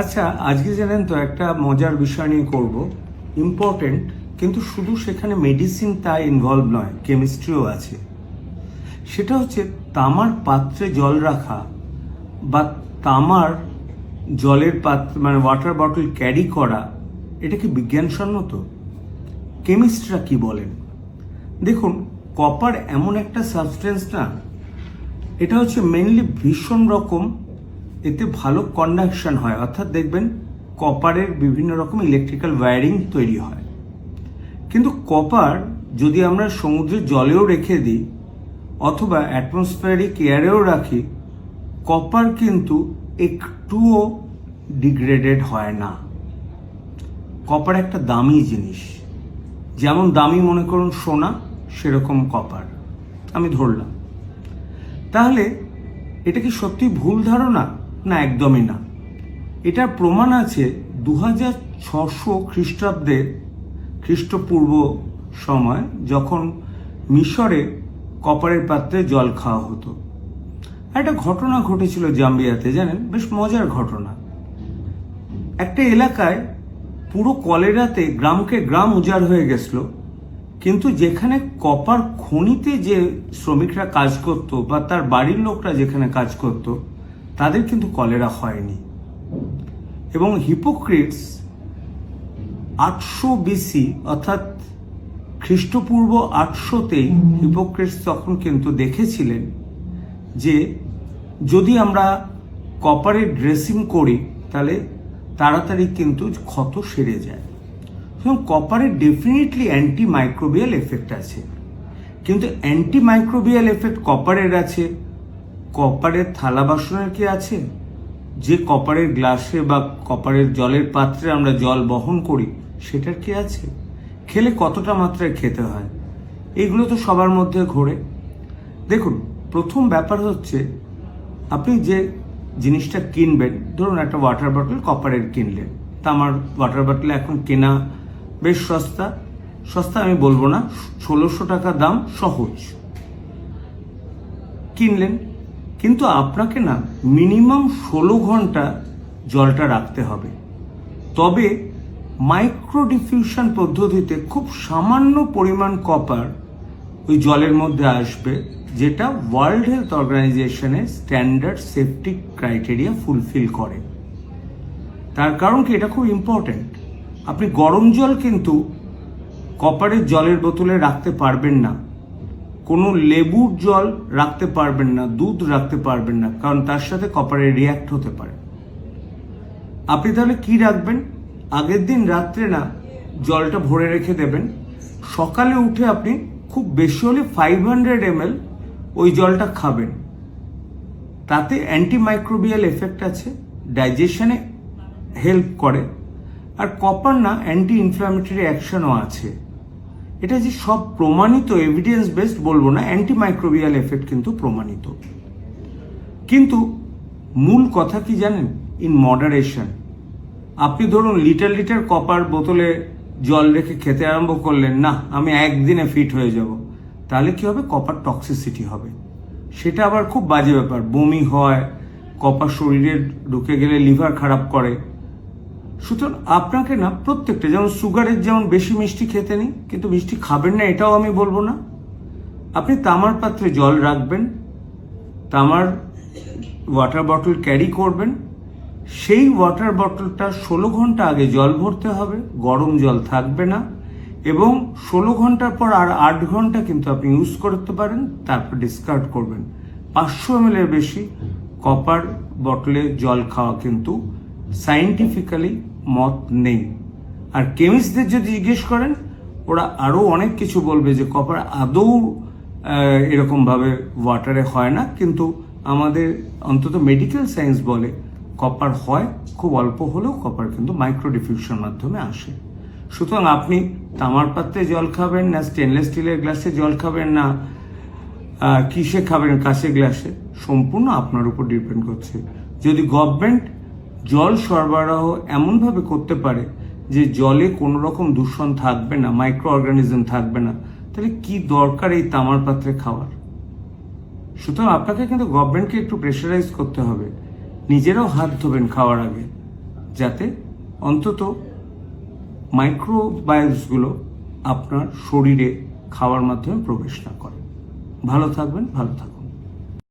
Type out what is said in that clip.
আচ্ছা আজকে জানেন তো একটা মজার বিষয় নিয়ে করব। ইম্পর্টেন্ট কিন্তু শুধু সেখানে মেডিসিন তা ইনভলভ নয় কেমিস্ট্রিও আছে। সেটা হচ্ছে তামার পাত্রে জল রাখা বা তামার জলের পাত্র মানে ওয়াটার বটল ক্যারি করা, এটা কি বিজ্ঞানসম্মত? কেমিস্টরা কি বলেন? দেখুন কপার এমন একটা সাবস্টেন্স না, এটা হচ্ছে মেনলি ভীষণ রকম এতে ভালো কন্ডাকশন হয়। অর্থাৎ দেখবেন কপারের বিভিন্ন রকম ইলেকট্রিক্যাল ওয়্যারিং তৈরি হয়। কিন্তু কপার যদি আমরা সমুদ্রের জলেও রেখে দিই, অথবা অ্যাটমসফিয়ারিক এয়ারেও রাখি কপার কিন্তু একটুও ডিগ্রেডেড হয় না। কপার একটা দামি জিনিস। যেমন দামি মনে করুন সোনা, সেরকম কপার আমি ধরলাম। তাহলে, এটা কি সত্যি ভুল ধারণা? না, একদমই না। এটার প্রমাণ আছে দু হাজার ছশো খ্রিস্টাব্দের খ্রিস্টপূর্ব সময়, যখন মিশরে কপারের পাত্রে জল খাওয়া হতো। একটা ঘটনা ঘটেছিল জাম্বিয়াতে, জানেন? বেশ মজার ঘটনা। একটা এলাকায় পুরো কলেরাতে গ্রামকে গ্রাম উজাড় হয়ে গেছিল, কিন্তু যেখানে কপার খনিতে যে শ্রমিকরা কাজ করত বা তার বাড়ির লোকরা যেখানে কাজ করত তাদের কিন্তু কলেরা হয়নি। এবং হিপোক্রিটস আটশো বিসি, অর্থাৎ খ্রিস্টপূর্ব আটশোতেই হিপোক্রিটস তখন কিন্তু দেখেছিলেন যে যদি আমরা কপারের ড্রেসিং করি, তাহলে তাড়াতাড়ি কিন্তু ক্ষত সেরে যায়। এবং কপারের ডেফিনেটলি অ্যান্টি মাইক্রোবিয়াল এফেক্ট আছে। কিন্তু অ্যান্টি মাইক্রোবিয়াল এফেক্ট কপারের আছে কপারের থালা বাসনের কি আছে? যে কপারের গ্লাসে বা কপারের জলের পাত্রে আমরা জল বহন করি, সেটার কি আছে? খেলে কতটা মাত্রায় খেতে হয়? এগুলো তো সবার মধ্যে ঘোরে। দেখুন, প্রথম ব্যাপার হচ্ছে, আপনি যে জিনিসটা কিনবেন, ধরুন একটা ওয়াটার বটল কপারের কিনলেন। তা আমার ওয়াটার বটল এখন কেনা বেশ সস্তা। সস্তা আমি বলব না, ষোলোশো টাকা দাম সহজ। কিনলেন কিন্তু আপনাকে না মিনিমাম ষোলো ঘণ্টা জলটা রাখতে হবে। তবে মাইক্রো ডিফিউশন পদ্ধতিতে খুব সামান্য পরিমাণ কপার ওই জলের মধ্যে আসবে, যেটা ওয়ার্ল্ড হেলথ অর্গানাইজেশনের স্ট্যান্ডার্ড সেফটি ক্রাইটেরিয়া ফুলফিল করে। তার কারণ কি? এটা খুব ইম্পর্ট্যান্ট আপনি গরম জল কিন্তু কপারের জলের বোতলে রাখতে পারবেন না। কোনো লেবুর জল রাখতে পারবেন না, দুধ রাখতে পারবেন না, কারণ তার সাথে কপারে রিয়াক্ট হতে পারে। আপনি তাহলে কি রাখবেন? আগের দিন রাত্রে না জলটা ভরে রেখে দেবেন। সকালে উঠে আপনি খুব বেশি হলে ফাইভ হান্ড্রেড এম ওই জলটা খাবেন। তাতে অ্যান্টিমাইক্রোবিয়াল এফেক্ট আছে ডাইজেশনে হেল্প করে। আর কপার না অ্যান্টি ইনফ্লামেটরি অ্যাকশনও আছে। এটা যে সব প্রমাণিত এভিডেন্স বেসড বলব না অ্যান্টিমাইক্রোবিয়াল এফেক্ট কিন্তু প্রমাণিত। কিন্তু মূল কথা কি জানেন? ইন মডারেশন আপনি ধরুন লিটার লিটার কপার বোতলে জল রেখে খেতে আরম্ভ করলেন না আমি একদিনে ফিট হয়ে যাব। তাহলে কি হবে? কপার টক্সিসিটি হবে। সেটা আবার খুব বাজে ব্যাপার। বমি হয় কপার শরীরে ঢুকে গেলে লিভার খারাপ করে। সুতরাং আপনাকে না প্রত্যেকটা, যেমন সুগারের যেমন বেশি মিষ্টি খেতে নেই, কিন্তু মিষ্টি খাবেন না, এটাও আমি বলব না। আপনি তামার পাত্রে জল রাখবেন, তামার ওয়াটার বটল ক্যারি করবেন, সেই ওয়াটার বটলটা ষোলো ঘণ্টা আগে জল ভরতে হবে, গরম জল থাকবে না, এবং ষোলো ঘণ্টার পর আর আট ঘণ্টা কিন্তু আপনি ইউজ করতে পারেন, তারপর ডিসকার্ড করবেন। পাঁচশো এম এর বেশি কপার বটলে জল খাওয়া কিন্তু সাইন্টিফিক্যালি মত নেই। আর কেমিস্টদের যদি জিজ্ঞেস করেন, ওরা আরও অনেক কিছু বলবে যে কপার আদৌ এরকমভাবে ওয়াটারে হয় না। কিন্তু আমাদের অন্তত মেডিকেল সায়েন্স বলে কপার হয়, খুব অল্প হলেও কপার কিন্তু মাইক্রো ডিফিউশন মাধ্যমে আসে। সুতরাং আপনি তামার পাত্রে জল খাবেন না স্টেনলেস স্টিলের গ্লাসে জল খাবেন না কিসে খাবেন কাছে গ্লাসে সম্পূর্ণ আপনার উপর ডিপেন্ড করছে। যদি গভর্নমেন্ট জল সরবরাহ এমনভাবে করতে পারে যে জলে কোনো রকম দূষণ থাকবে না মাইক্রো অর্গানিজম থাকবে না। তাহলে কি দরকার এই তামার পাত্রে খাওয়ার? সুতরাং আপনাকে কিন্তু গভর্নমেন্টকে একটু প্রেশারাইজ করতে হবে। নিজেরাও হাত ধোবেন খাওয়ার আগে, যাতে অন্তত মাইক্রোবায়োসগুলো আপনার শরীরে খাওয়ার মাধ্যমে প্রবেশ না করে। ভালো থাকবেন, ভালো থাকুন